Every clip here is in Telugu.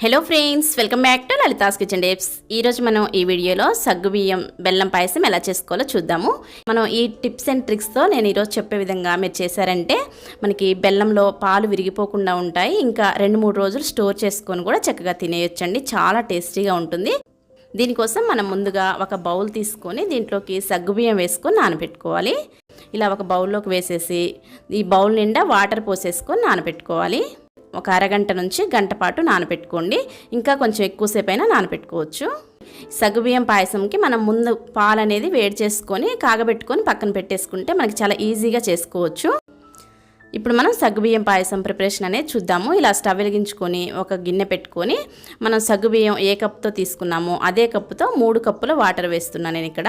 Hello friends welcome back to Lalitha's kitchen డేప్స్ ఈరోజు మనం ఈ వీడియోలో సగ్గుబియ్యం బెల్లం పాయసం ఎలా చేసుకోవాలో చూద్దాము. మనం ఈ టిప్స్ అండ్ ట్రిక్స్తో నేను ఈరోజు చెప్పే విధంగా మీరు చేశారంటే మనకి బెల్లంలో పాలు విరిగిపోకుండా ఉంటాయి. ఇంకా రెండు మూడు రోజులు స్టోర్ చేసుకొని కూడా చక్కగా తినేయొచ్చండి. చాలా టేస్టీగా ఉంటుంది. దీనికోసం మనం ముందుగా ఒక బౌల్ తీసుకొని దీంట్లోకి సగ్గుబియ్యం వేసుకొని నానబెట్టుకోవాలి. ఇలా ఒక బౌల్లోకి వేసేసి ఈ బౌల్ నిండా వాటర్ పోసేసుకొని నానబెట్టుకోవాలి. ఒక అరగంట నుంచి గంట పాటు నానబెట్టుకోండి. ఇంకా కొంచెం ఎక్కువసేపు అయినా నానబెట్టుకోవచ్చు. సగ్గుబియ్యం పాయసంకి మనం ముందు పాలు అనేది వేడి చేసుకొని కాగబెట్టుకొని పక్కన పెట్టేసుకుంటే మనకి చాలా ఈజీగా చేసుకోవచ్చు. ఇప్పుడు మనం సగ్గుబియ్యం పాయసం ప్రిపరేషన్ అనేది చూద్దాము. ఇలా స్టవ్ వెలిగించుకొని ఒక గిన్నె పెట్టుకొని మనం సగ్గుబియ్యం ఏ కప్తో తీసుకున్నామో అదే కప్పుతో మూడు కప్పుల వాటర్ వేస్తున్నాను నేను ఇక్కడ.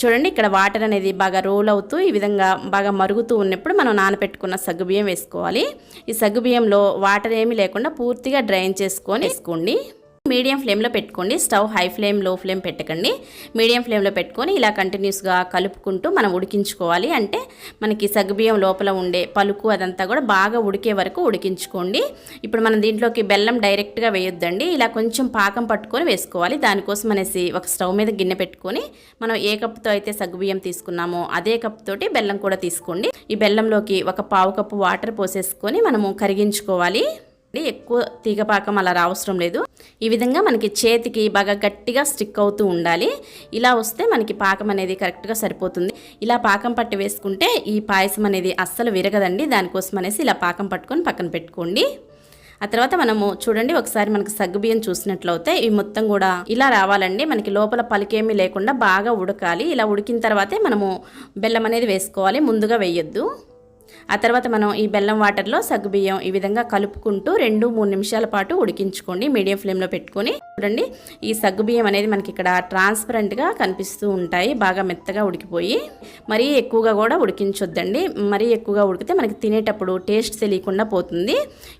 చూడండి ఇక్కడ వాటర్ అనేది బాగా రోల్ అవుతూ ఈ విధంగా బాగా మరుగుతూ ఉన్నప్పుడు మనం నానబెట్టుకున్న సగ్గుబియ్యం వేసుకోవాలి. ఈ సగ్గుబియ్యంలో వాటర్ ఏమీ లేకుండా పూర్తిగా డ్రైన్ చేసుకొని వేసుకోండి. మీడియం ఫ్లేమ్లో పెట్టుకోండి. స్టవ్ హై ఫ్లేమ్లో ఫ్లేమ్ పెట్టకండి. మీడియం ఫ్లేమ్లో పెట్టుకొని ఇలా కంటిన్యూస్గా కలుపుకుంటూ మనం ఉడికించుకోవాలి. అంటే మనకి సగ్గుబియ్యం లోపల ఉండే పలుకు అదంతా కూడా బాగా ఉడికే వరకు ఉడికించుకోండి. ఇప్పుడు మనం దీంట్లోకి బెల్లం డైరెక్ట్గా వేయొద్దండి. ఇలా కొంచెం పాకం పట్టుకొని వేసుకోవాలి. దానికోసం అనేసి ఒక స్టవ్ మీద గిన్నె పెట్టుకొని మనం ఏ కప్పుతో అయితే సగ్గుబియ్యం తీసుకున్నామో అదే కప్ తోటి బెల్లం కూడా తీసుకోండి. ఈ బెల్లంలోకి ఒక పావు కప్పు వాటర్ పోసేసుకొని మనము కరిగించుకోవాలి. ఎక్కువ తీగపాకం అలా అవసరం లేదు. ఈ విధంగా మనకి చేతికి బాగా గట్టిగా స్టిక్ అవుతూ ఉండాలి. ఇలా వస్తే మనకి పాకం అనేది కరెక్ట్గా సరిపోతుంది. ఇలా పాకం పట్టి వేసుకుంటే ఈ పాయసం అనేది అస్సలు విరగదండి. దానికోసం అనేసి ఇలా పాకం పట్టుకొని పక్కన పెట్టుకోండి. ఆ తర్వాత మనము చూడండి ఒకసారి మనకి సగ్గుబియ్యం చూసినట్లయితే ఈ మొత్తం కూడా ఇలా రావాలండి. మనకి లోపల పలికేమీ లేకుండా బాగా ఉడకాలి. ఇలా ఉడికిన తర్వాతే మనము బెల్లం అనేది వేసుకోవాలి. ముందుగా వేయొద్దు. ఆ తర్వాత మనం ఈ బెల్లం వాటర్లో సగ్గుబియ్యం ఈ విధంగా కలుపుకుంటూ రెండు మూడు నిమిషాల పాటు ఉడికించుకోండి. మీడియం ఫ్లేమ్లో పెట్టుకొని చూడండి. ఈ సగ్గుబియ్యం అనేది మనకి ఇక్కడ ట్రాన్స్పరెంట్గా కనిపిస్తూ ఉంటాయి. బాగా మెత్తగా ఉడికిపోయి మరీ ఎక్కువగా కూడా ఉడికించొద్దండి. మరీ ఎక్కువగా ఉడికితే మనకి తినేటప్పుడు టేస్ట్ తెలియకుండా పోతుంది.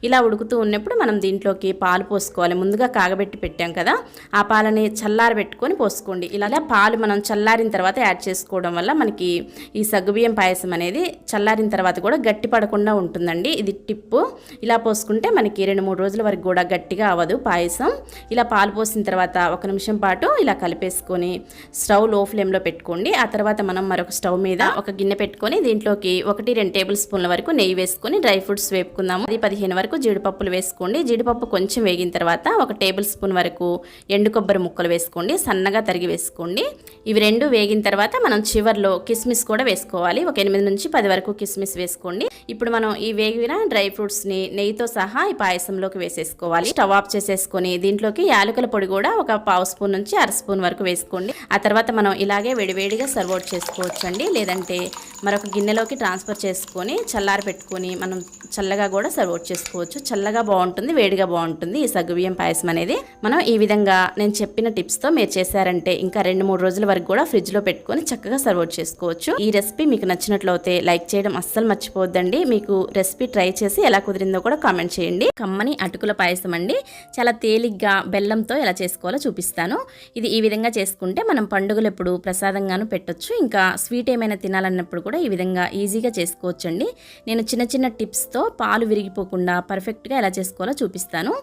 ఇలా ఉడుకుతూ ఉన్నప్పుడు మనం దీంట్లోకి పాలు పోసుకోవాలి. ముందుగా కాగబెట్టి పెట్టాం కదా ఆ పాలని చల్లారబెట్టుకొని పోసుకోండి. ఇలా పాలు మనం చల్లారిన తర్వాత యాడ్ చేసుకోవడం వల్ల మనకి ఈ సగ్గుబియ్యం పాయసం అనేది చల్లారిన తర్వాత కూడా గట్టి పడకుండా ఉంటుందండి. ఇది టిప్పు. ఇలా పోసుకుంటే మనకి రెండు మూడు రోజుల వరకు కూడా గట్టిగా అవ్వదు పాయసం. ఇలా పాలు పోసిన తర్వాత ఒక నిమిషం పాటు ఇలా కలిపేసుకొని స్టవ్లో ఫ్లేమ్లో పెట్టుకోండి. ఆ తర్వాత మనం మరొక స్టవ్ మీద ఒక గిన్నె పెట్టుకొని దీంట్లోకి ఒకటి రెండు టేబుల్ స్పూన్ల వరకు నెయ్యి వేసుకొని డ్రై ఫ్రూట్స్ వేపుకుందాము. అది పదిహేను వరకు జీడిపప్పులు వేసుకోండి. జీడిపప్పు కొంచెం వేగిన తర్వాత ఒక టేబుల్ స్పూన్ వరకు ఎండు కొబ్బరి ముక్కలు వేసుకోండి. సన్నగా తరిగి వేసుకోండి. ఇవి రెండు వేగిన తర్వాత మనం చివర్లో కిస్మిస్ కూడా వేసుకోవాలి. ఒక ఎనిమిది నుంచి పది వరకు కిస్మిస్ వేసుకోండి ఇప్పుడు మనం ఈ వేగిన డ్రై ఫ్రూట్స్ని నెయ్యితో సహా ఈ పాయసంలోకి వేసేసుకోవాలి. స్టవ్ ఆఫ్ చేసేసుకొని దీంట్లోకి యాలకుల పొడి కూడా ఒక పావు స్పూన్ నుంచి అర స్పూన్ వరకు వేసుకోండి. ఆ తర్వాత మనం ఇలాగే వేడివేడిగా సర్వ్ అవుట్ చేసుకోవచ్చు అండి లేదంటే మరొక గిన్నెలోకి ట్రాన్స్ఫర్ చేసుకొని చల్లారి పెట్టుకొని మనం చల్లగా కూడా సర్వ్ అవుట్ చేసుకోవచ్చు. చల్లగా బాగుంటుంది వేడిగా బాగుంటుంది ఈ సగ్గుబియ్యం పాయసం అనేది. మనం ఈ విధంగా నేను చెప్పిన టిప్స్తో మీరు చేశారంటే ఇంకా రెండు మూడు రోజుల వరకు కూడా ఫ్రిడ్జ్లో పెట్టుకొని చక్కగా సర్వ్ అవుట్ చేసుకోవచ్చు. ఈ రెసిపీ మీకు నచ్చినట్లయితే లైక్ చేయడం అస్సలు మర్చిపోవద్దండి మీకు రెసిపీ ట్రై చేసి ఎలా కుదిరిందో కూడా కామెంట్ చేయండి. కమ్మని అటుకుల పాయసం అండి. చాలా తేలిగ్గా బెల్లంతో ఎలా చేసుకోవాలో చూపిస్తాను. ఇది ఈ విధంగా చేసుకుంటే మనం పండుగలు ఎప్పుడు ప్రసాదంగాను పెట్టొచ్చు. ఇంకా స్వీట్ ఏమైనా తినాలన్నప్పుడు కూడా ఈ విధంగా ఈజీగా చేసుకోవచ్చండి. నేను చిన్న చిన్న టిప్స్తో పాలు విరిగిపోకుండా పర్ఫెక్ట్గా ఎలా చేసుకోవాలో చూపిస్తాను.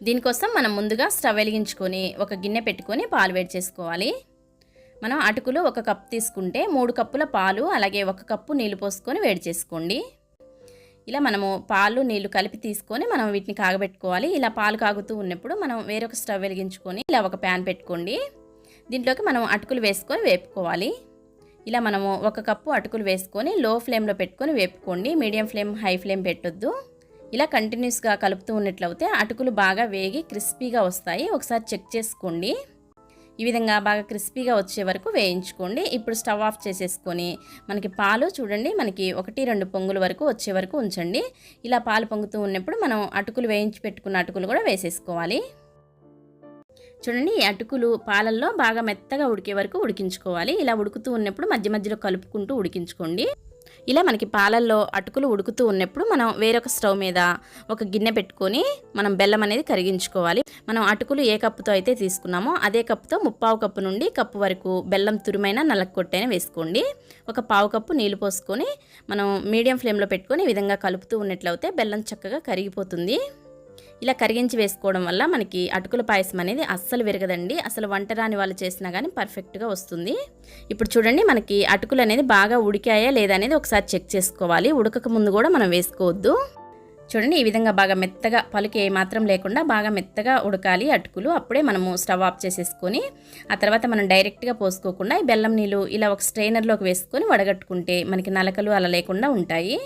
దీనికోసం మనం ముందుగా స్టవ్ వెలిగించుకొని ఒక గిన్నె పెట్టుకొని పాలు వేడి చేసుకోవాలి. మనం అటుకులు ఒక కప్ తీసుకుంటే మూడు కప్పుల పాలు అలాగే ఒక కప్పు నీళ్ళు పోసుకొని వేడి చేసుకోండి. ఇలా మనము పాలు నీళ్ళు కలిపి తీసుకొని మనం వీటిని కాగబెట్టుకోవాలి. ఇలా పాలు కాగుతూ ఉన్నప్పుడు మనం వేరొక స్టవ్ వెలిగించుకొని ఇలా ఒక ప్యాన్ పెట్టుకోండి. దీంట్లోకి మనం అటుకులు వేసుకొని వేపుకోవాలి. ఇలా మనము ఒక కప్పు అటుకులు వేసుకొని లో ఫ్లేమ్లో పెట్టుకొని వేపుకోండి. మీడియం ఫ్లేమ్ హై ఫ్లేమ్ పెట్టొద్దు. ఇలా కంటిన్యూస్గా కలుపుతూ ఉన్నట్లయితే అటుకులు బాగా వేగి క్రిస్పీగా వస్తాయి. ఒకసారి చెక్ చేసుకోండి. ఈ విధంగా బాగా క్రిస్పీగా వచ్చే వరకు వేయించుకోండి. ఇప్పుడు స్టవ్ ఆఫ్ చేసేసుకొని మనకి పాలు చూడండి మనకి ఒకటి రెండు పొంగుల వరకు వచ్చే వరకు ఉంచండి. ఇలా పాలు పొంగుతూ ఉన్నప్పుడు మనం అటుకులు వేయించి పెట్టుకున్న అటుకులు కూడా వేసేసుకోవాలి. చూడండి ఈ అటుకులు పాలల్లో బాగా మెత్తగా ఉడికే వరకు ఉడికించుకోవాలి. ఇలా ఉడుకుతూ ఉన్నప్పుడు మధ్య మధ్యలో కలుపుకుంటూ ఉడికించుకోండి. ఇలా మనకి పాలల్లో అటుకులు ఉడుకుతూ ఉన్నప్పుడు మనం వేరొక స్టవ్ మీద ఒక గిన్నె పెట్టుకొని మనం బెల్లం అనేది కరిగించుకోవాలి. మనం అటుకులు ఏ కప్పుతో అయితే తీసుకున్నామో అదే కప్పుతో ముప్పావు కప్పు నుండి కప్పు వరకు బెల్లం తురుమైన నలకొట్టైన వేసుకోండి. ఒక పావు కప్పు నీళ్ళు పోసుకొని మనం మీడియం ఫ్లేమ్లో పెట్టుకొని ఈ విధంగా కలుపుతూ ఉన్నట్లయితే బెల్లం చక్కగా కరిగిపోతుంది. ఇలా కరిగించి వేసుకోవడం వల్ల మనకి అటుకుల పాయసం అనేది అస్సలు విరగదండి. అసలు వంట రాని వాళ్ళు చేసినా కానీ పర్ఫెక్ట్గా వస్తుంది. ఇప్పుడు చూడండి మనకి అటుకులు అనేది బాగా ఉడికాయా లేదా అనేది ఒకసారి చెక్ చేసుకోవాలి. ఉడకక ముందు కూడా మనం వేసుకోవద్దు. చూడండి ఈ విధంగా బాగా మెత్తగా పలుకు ఏమాత్రం లేకుండా బాగా మెత్తగా ఉడకాలి అటుకులు. అప్పుడే మనము స్టవ్ ఆఫ్ చేసేసుకొని ఆ తర్వాత మనం డైరెక్ట్గా పోసుకోకుండా ఈ బెల్లం నీళ్ళు ఇలా ఒక స్ట్రైనర్లోకి వేసుకొని వడగట్టుకుంటే మనకి నలకలు అలా లేకుండా ఉంటాయి.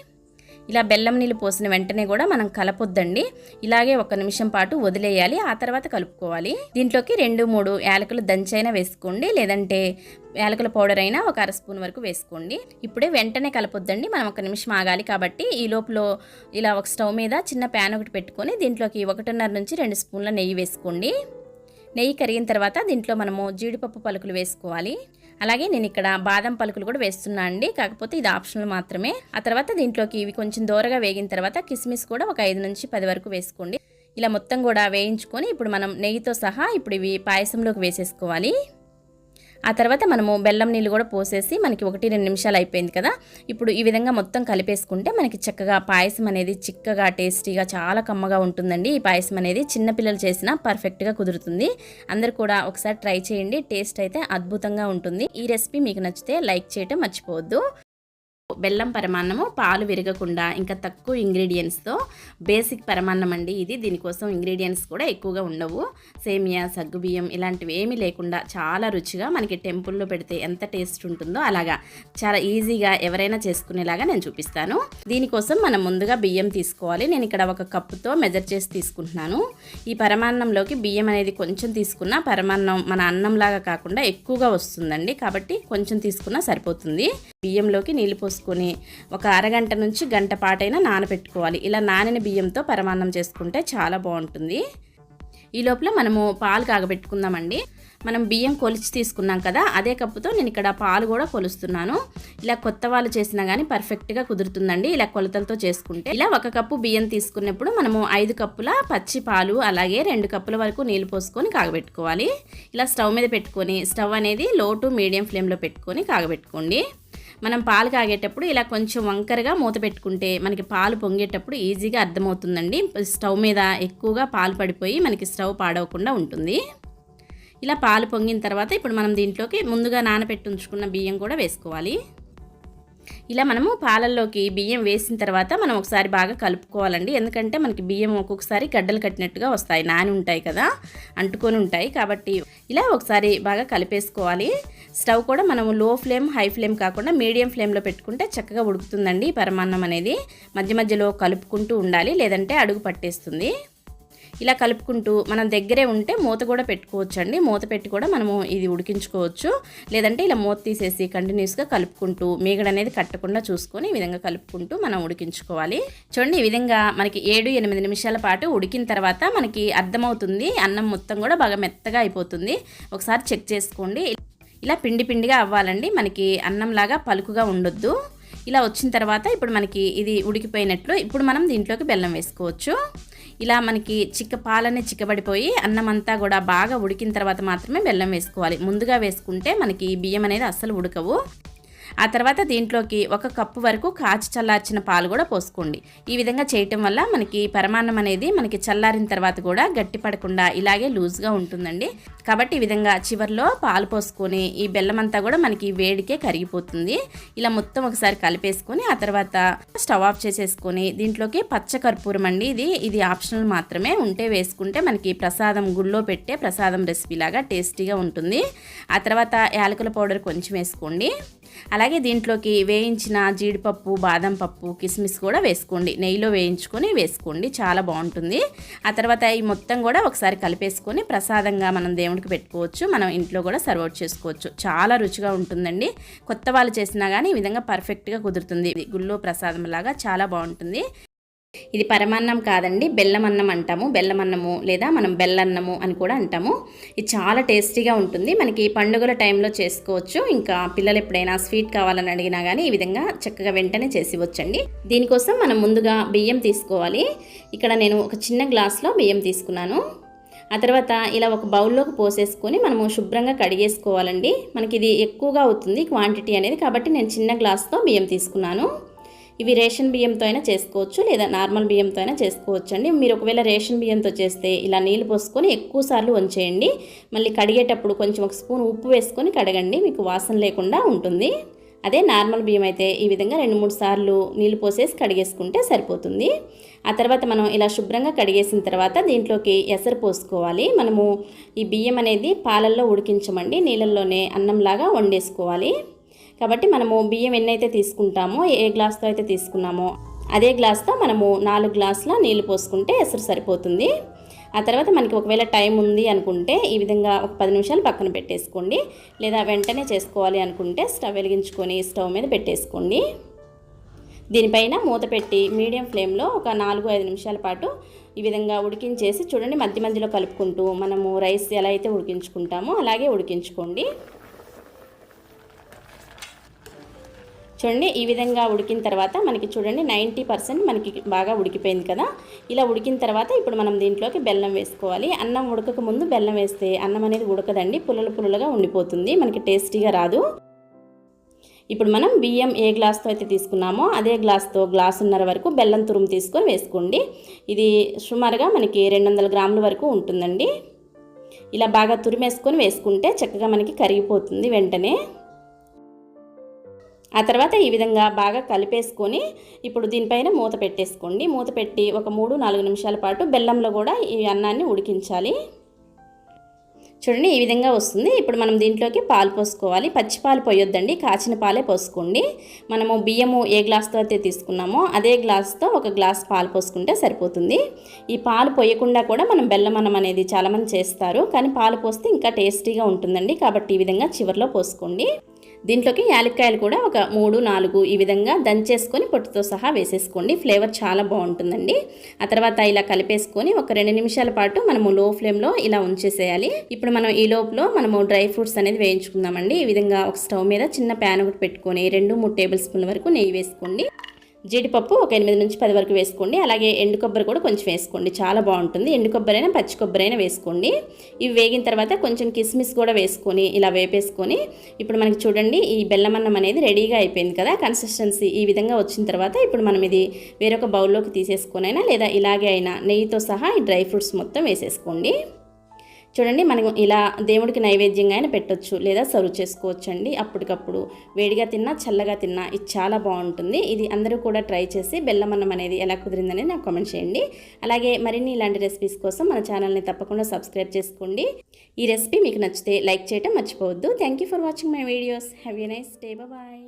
ఇలా బెల్లం నీళ్ళు పోసిన వెంటనే కూడా మనం కలపొద్దండి. ఇలాగే ఒక నిమిషం పాటు వదిలేయాలి. ఆ తర్వాత కలుపుకోవాలి. దీంట్లోకి రెండు మూడు యాలకులు దంచైనా వేసుకోండి. లేదంటే యాలకుల పౌడర్ అయినా ఒక అర స్పూన్ వరకు వేసుకోండి. ఇప్పుడే వెంటనే కలపొద్దండి. మనం ఒక నిమిషం ఆగాలి కాబట్టి ఈ లోపల ఇలా ఒక స్టవ్ మీద చిన్న ప్యాన్ ఒకటి పెట్టుకొని దీంట్లోకి ఒకటిన్నర నుంచి రెండు స్పూన్ల నెయ్యి వేసుకోండి. నెయ్యి కరిగిన తర్వాత దీంట్లో మనము జీడిపప్పు పలుకులు వేసుకోవాలి. అలాగే నేను ఇక్కడ బాదం పలుకులు కూడా వేస్తున్నా అండి. కాకపోతే ఇది ఆప్షనల్ మాత్రమే. ఆ తర్వాత దీంట్లోకి ఇవి కొంచెం దూరగా వేగిన తర్వాత కిస్మిస్ కూడా ఒక ఐదు నుంచి పది వరకు వేసుకోండి. ఇలా మొత్తం కూడా వేయించుకొని ఇప్పుడు మనం నెయ్యితో సహా ఇప్పుడు ఇవి పాయసంలోకి వేసేసుకోవాలి. ఆ తర్వాత మనము బెల్లం నీళ్ళు కూడా పోసేసి మనకి ఒకటి రెండు నిమిషాలు అయిపోయింది కదా. ఇప్పుడు ఈ విధంగా మొత్తం కలిపేసుకుంటే మనకి చక్కగా పాయసం అనేది చిక్కగా టేస్టీగా చాలా కమ్మగా ఉంటుందండి. ఈ పాయసం అనేది చిన్నపిల్లలు చేసినా పర్ఫెక్ట్గా కుదురుతుంది. అందరు కూడా ఒకసారి ట్రై చేయండి. టేస్ట్ అయితే అద్భుతంగా ఉంటుంది. ఈ రెసిపీ మీకు నచ్చితే లైక్ చేయటం మర్చిపోవద్దు. బెల్లం పరమాన్నము పాలు విరగకుండా ఇంకా తక్కువ ఇంగ్రీడియంట్స్తో బేసిక్ పరమాన్నం అండి ఇది. దీనికోసం ఇంగ్రీడియంట్స్ కూడా ఎక్కువగా ఉండవు. సేమియా సగ్గుబియ్యం ఇలాంటివి ఏమీ లేకుండా చాలా రుచిగా మనకి టెంపుల్లో పెడితే ఎంత టేస్ట్ ఉంటుందో అలాగా చాలా ఈజీగా ఎవరైనా చేసుకునేలాగా నేను చూపిస్తాను. దీనికోసం మనం ముందుగా బియ్యం తీసుకోవాలి. నేను ఇక్కడ ఒక కప్పుతో మెజర్ చేసి తీసుకుంటున్నాను. ఈ పరమాన్నంలోకి బియ్యం అనేది కొంచెం తీసుకున్న పరమాన్నం మన అన్నంలాగా కాకుండా ఎక్కువగా వస్తుందండి. కాబట్టి కొంచెం తీసుకున్నా సరిపోతుంది. బియ్యంలోకి నీళ్ళు పోసుకొని ఒక అరగంట నుంచి గంట పాటైనా నానబెట్టుకోవాలి. ఇలా నానిన బియ్యంతో పరమాన్నం చేసుకుంటే చాలా బాగుంటుంది. ఈ లోపల మనము పాలు కాగబెట్టుకుందామండి. మనం బియ్యం కొలిచి తీసుకున్నాం కదా అదే కప్పుతో నేను ఇక్కడ పాలు కూడా కొలుస్తున్నాను. ఇలా కొత్త వాళ్ళు చేసినా కానీ పర్ఫెక్ట్గా కుదురుతుందండి. ఇలా కొలతలతో చేసుకుంటే. ఇలా ఒక కప్పు బియ్యం తీసుకున్నప్పుడు మనము ఐదు కప్పుల పచ్చి పాలు అలాగే రెండు కప్పుల వరకు నీళ్ళు పోసుకొని కాగబెట్టుకోవాలి. ఇలా స్టవ్ మీద పెట్టుకొని స్టవ్ అనేది లో టు మీడియం ఫ్లేమ్లో పెట్టుకొని కాగబెట్టుకోండి. మనం పాలు కాగేటప్పుడు ఇలా కొంచెం వంకరగా మూత పెట్టుకుంటే మనకి పాలు పొంగేటప్పుడు ఈజీగా అర్థమవుతుందండి. స్టవ్ మీద ఎక్కువగా పాలు పడిపోయి మనకి స్టవ్ పాడవకుండా ఉంటుంది. ఇలా పాలు పొంగిన తర్వాత ఇప్పుడు మనం దీంట్లోకి ముందుగా నానబెట్టి ఉంచుకున్న బియ్యం కూడా వేసుకోవాలి. ఇలా మనము పాలల్లోకి బియ్యం వేసిన తర్వాత మనం ఒకసారి బాగా కలుపుకోవాలండి. ఎందుకంటే మనకి బియ్యం ఒక్కొక్కసారి గడ్డలు కట్టినట్టుగా వస్తాయి. నాని ఉంటాయి కదా అంటుకొని ఉంటాయి. కాబట్టి ఇలా ఒకసారి బాగా కలిపేసుకోవాలి. స్టవ్ కూడా మనము లో ఫ్లేమ్ హై ఫ్లేమ్ కాకుండా మీడియం ఫ్లేమ్లో పెట్టుకుంటే చక్కగా ఉడుకుతుందండి పరమాన్నం అనేది. మధ్య మధ్యలో కలుపుకుంటూ ఉండాలి లేదంటే అడుగు పట్టేస్తుంది. ఇలా కలుపుకుంటూ మనం దగ్గరే ఉంటే మూత కూడా పెట్టుకోవచ్చు అండి మూత పెట్టి కూడా మనము ఇది ఉడికించుకోవచ్చు. లేదంటే ఇలా మూత తీసేసి కంటిన్యూస్గా కలుపుకుంటూ మీగడ అనేది కట్టకుండా చూసుకొని ఈ విధంగా కలుపుకుంటూ మనం ఉడికించుకోవాలి. చూడండి ఈ విధంగా మనకి ఏడు ఎనిమిది నిమిషాల పాటు ఉడికిన తర్వాత మనకి అర్థమవుతుంది. అన్నం మొత్తం కూడా బాగా మెత్తగా అయిపోతుంది. ఒకసారి చెక్ చేసుకోండి. ఇలా పిండి పిండిగా అవ్వాలండి. మనకి అన్నంలాగా పలుకుగా ఉండొద్దు. ఇలా వచ్చిన తర్వాత ఇప్పుడు మనకి ఇది ఉడికిపోయినట్లు ఇప్పుడు మనం దీంట్లోకి బెల్లం వేసుకోవచ్చు. ఇలా మనకి చిక్క పాలనే చిక్కబడిపోయి అన్నం అంతా కూడా బాగా ఉడికిన తర్వాత మాత్రమే బెల్లం వేసుకోవాలి. ముందుగా వేసుకుంటే మనకి బియ్యం అనేది అస్సలు ఉడకవు. ఆ తర్వాత దీంట్లోకి ఒక కప్పు వరకు కాచి చల్లార్చిన పాలు కూడా పోసుకోండి. ఈ విధంగా చేయటం వల్ల మనకి పరమాన్నం అనేది మనకి చల్లారిన తర్వాత కూడా గట్టి పడకుండా ఇలాగే లూజ్గా ఉంటుందండి. కాబట్టి ఈ విధంగా చివరిలో పాలు పోసుకొని ఈ బెల్లం అంతా కూడా మనకి వేడికే కరిగిపోతుంది. ఇలా మొత్తం ఒకసారి కలిపేసుకొని ఆ తర్వాత స్టవ్ ఆఫ్ చేసేసుకొని దీంట్లోకి పచ్చ కర్పూరం అండి ఇది. ఇది ఆప్షనల్ మాత్రమే. ఉంటే వేసుకుంటే మనకి ప్రసాదం గుళ్ళో పెట్టే ప్రసాదం రెసిపీ లాగా టేస్టీగా ఉంటుంది. ఆ తర్వాత యాలకుల పౌడర్ కొంచెం వేసుకోండి. అలాగే అలాగే దీంట్లోకి వేయించిన జీడిపప్పు బాదం పప్పు కిస్మిస్ కూడా వేసుకోండి. నెయ్యిలో వేయించుకొని వేసుకోండి. చాలా బాగుంటుంది. ఆ తర్వాత ఈ మొత్తం కూడా ఒకసారి కలిపేసుకొని ప్రసాదంగా మనం దేవుడికి పెట్టుకోవచ్చు. మనం ఇంట్లో కూడా సర్వ్ అవుట్ చేసుకోవచ్చు. చాలా రుచిగా ఉంటుందండి. కొత్త వాళ్ళు చేసినా కానీ ఈ విధంగా పర్ఫెక్ట్గా కుదురుతుంది. గుళ్ళో ప్రసాదం లాగా చాలా బాగుంటుంది. ఇది పరమాన్నం కాదండి బెల్లం అన్నం అంటాము. బెల్లం అన్నము లేదా మనం బెల్లన్నము అని కూడా అంటాము. ఇది చాలా టేస్టీగా ఉంటుంది. మనకి పండుగల టైంలో చేసుకోవచ్చు. ఇంకా పిల్లలు ఎప్పుడైనా స్వీట్ కావాలని అడిగినా కానీ ఈ విధంగా చక్కగా వెంటనే చేసి ఇవ్వచ్చండి. దీనికోసం మనం ముందుగా బియ్యం తీసుకోవాలి. ఇక్కడ నేను ఒక చిన్న గ్లాస్లో బియ్యం తీసుకున్నాను. ఆ తర్వాత ఇలా ఒక బౌల్లోకి పోసేసుకొని మనము శుభ్రంగా కడిగేసుకోవాలండి. మనకి ఇది ఎక్కువగా అవుతుంది క్వాంటిటీ అనేది కాబట్టి నేను చిన్న గ్లాస్తో బియ్యం తీసుకున్నాను. ఇవి రేషన్ బియ్యంతో అయినా చేసుకోవచ్చు లేదా నార్మల్ బియ్యంతో అయినా చేసుకోవచ్చు అండి మీరు ఒకవేళ రేషన్ బియ్యంతో చేస్తే ఇలా నీళ్ళు పోసుకొని ఎక్కువ సార్లు వంచేయండి. మళ్ళీ కడిగేటప్పుడు కొంచెం ఒక స్పూన్ ఉప్పు వేసుకొని కడగండి మీకు వాసన లేకుండా ఉంటుంది. అదే నార్మల్ బియ్యం అయితే ఈ విధంగా రెండు మూడు సార్లు నీళ్ళు పోసేసి కడిగేసుకుంటే సరిపోతుంది. ఆ తర్వాత మనం ఇలా శుభ్రంగా కడిగేసిన తర్వాత దీంట్లోకి ఎసరు పోసుకోవాలి. మనము ఈ బియ్యం అనేది పాలల్లో ఉడికించమండి. నీళ్ళల్లోనే అన్నంలాగా వండేసుకోవాలి. కాబట్టి మనము బియ్యం ఎన్నైతే తీసుకుంటామో ఏ గ్లాస్తో అయితే తీసుకున్నామో అదే గ్లాస్తో మనము నాలుగు గ్లాసుల నీళ్ళు పోసుకుంటే ఎసరు సరిపోతుంది. ఆ తర్వాత మనకి ఒకవేళ టైం ఉంది అనుకుంటే ఈ విధంగా ఒక పది నిమిషాలు పక్కన పెట్టేసుకోండి. లేదా వెంటనే చేసుకోవాలి అనుకుంటే స్టవ్ వెలిగించుకొని స్టవ్ మీద పెట్టేసుకోండి. దీనిపైన మూత పెట్టి మీడియం ఫ్లేమ్లో ఒక నాలుగు ఐదు నిమిషాల పాటు ఈ విధంగా ఉడికించేసి చూడండి మధ్య మధ్యలో కలుపుకుంటూ మనము రైస్ ఎలా అయితే ఉడికించుకుంటామో అలాగే ఉడికించుకోండి. చూడండి ఈ విధంగా ఉడికిన తర్వాత మనకి చూడండి నైంటీ పర్సెంట్ మనకి బాగా ఉడికిపోయింది కదా. ఇలా ఉడికిన తర్వాత ఇప్పుడు మనం దీంట్లోకి బెల్లం వేసుకోవాలి. అన్నం ఉడకక ముందు బెల్లం వేస్తే అన్నం అనేది ఉడకదండి పుల్లలు పుల్లలుగా ఉండిపోతుంది మనకి టేస్టీగా రాదు. ఇప్పుడు మనం బియ్యం ఏ గ్లాస్తో అయితే తీసుకున్నామో అదే గ్లాస్తో గ్లాసున్నర వరకు బెల్లం తురుము తీసుకొని వేసుకోండి. ఇది సుమారుగా మనకి రెండు వందల గ్రాముల వరకు ఉంటుందండి. ఇలా బాగా తురిమేసుకొని వేసుకుంటే చక్కగా మనకి కరిగిపోతుంది వెంటనే. ఆ తర్వాత ఈ విధంగా బాగా కలిపేసుకొని ఇప్పుడు దీనిపైన మూత పెట్టేసుకోండి. మూత పెట్టి ఒక మూడు నాలుగు నిమిషాల పాటు బెల్లంలో కూడా ఈ అన్నాన్ని ఉడికించాలి. చూడండి ఈ విధంగా వస్తుంది. ఇప్పుడు మనం దీంట్లోకి పాలు పోసుకోవాలి. పచ్చి పాలు పోయొద్దండి. కాచిన పాలే పోసుకోండి. మనము బియ్యము ఏ గ్లాస్తో అయితే తీసుకున్నామో అదే గ్లాస్తో ఒక గ్లాస్ పాలు పోసుకుంటే సరిపోతుంది. ఈ పాలు పోయకుండా కూడా మనం బెల్లం అన్నం అనేది చాలామంది చేస్తారు. కానీ పాలు పోస్తే ఇంకా టేస్టీగా ఉంటుందండి. కాబట్టి ఈ విధంగా చివరిలో పోసుకోండి. దీంట్లోకి యాలక్కాయలు కూడా ఒక మూడు నాలుగు ఈ విధంగా దంచేసుకొని పొట్టుతో సహా వేసేసుకోండి. ఫ్లేవర్ చాలా బాగుంటుందండి. ఆ తర్వాత ఇలా కలిపేసుకొని ఒక రెండు నిమిషాల పాటు మనము లో ఫ్లేమ్లో ఇలా ఉంచేసేయాలి. ఇప్పుడు మనం ఈ లోపులో మనము డ్రై ఫ్రూట్స్ అనేది వేయించుకుందామండి. ఈ విధంగా ఒక స్టవ్ మీద చిన్న ప్యాన్ ఒకటి పెట్టుకొని రెండు మూడు టేబుల్ స్పూన్ల వరకు నెయ్యి వేసుకోండి. జీడిపప్పు ఒక ఎనిమిది నుంచి పది వరకు వేసుకోండి. అలాగే ఎండు కొబ్బరి కూడా కొంచెం వేసుకోండి. చాలా బాగుంటుంది. ఎండు కొబ్బరి అయినా పచ్చి కొబ్బరి అయినా వేసుకోండి. ఇవి వేగిన తర్వాత కొంచెం కిస్మిస్ కూడా వేసుకొని ఇలా వేపేసుకొని ఇప్పుడు మనకి చూడండి ఈ బెల్లమన్నం అనేది రెడీగా అయిపోయింది కదా. కన్సిస్టెన్సీ ఈ విధంగా వచ్చిన తర్వాత ఇప్పుడు మనం ఇది వేరొక బౌల్లోకి తీసేసుకొని అయినా లేదా ఇలాగే అయినా నెయ్యితో సహా ఈ డ్రై ఫ్రూట్స్ మొత్తం వేసేసుకోండి. చూడండి మనం ఇలా దేవుడికి నైవేద్యంగా అయినా పెట్టొచ్చు లేదా సర్వ్ చేసుకోవచ్చు అండి అప్పటికప్పుడు వేడిగా తిన్నా చల్లగా తిన్నా ఇది చాలా బాగుంటుంది. ఇది అందరూ కూడా ట్రై చేసి బెల్లమన్నం అనేది ఎలా కుదిరిందని నాకు కామెంట్ చేయండి. అలాగే మరిన్ని ఇలాంటి రెసిపీస్ కోసం మన ఛానల్ని తప్పకుండా సబ్స్క్రైబ్ చేసుకోండి. ఈ రెసిపీ మీకు నచ్చితే లైక్ చేయడం మర్చిపోవద్దు. Thank you for watching my videos have you nice day bye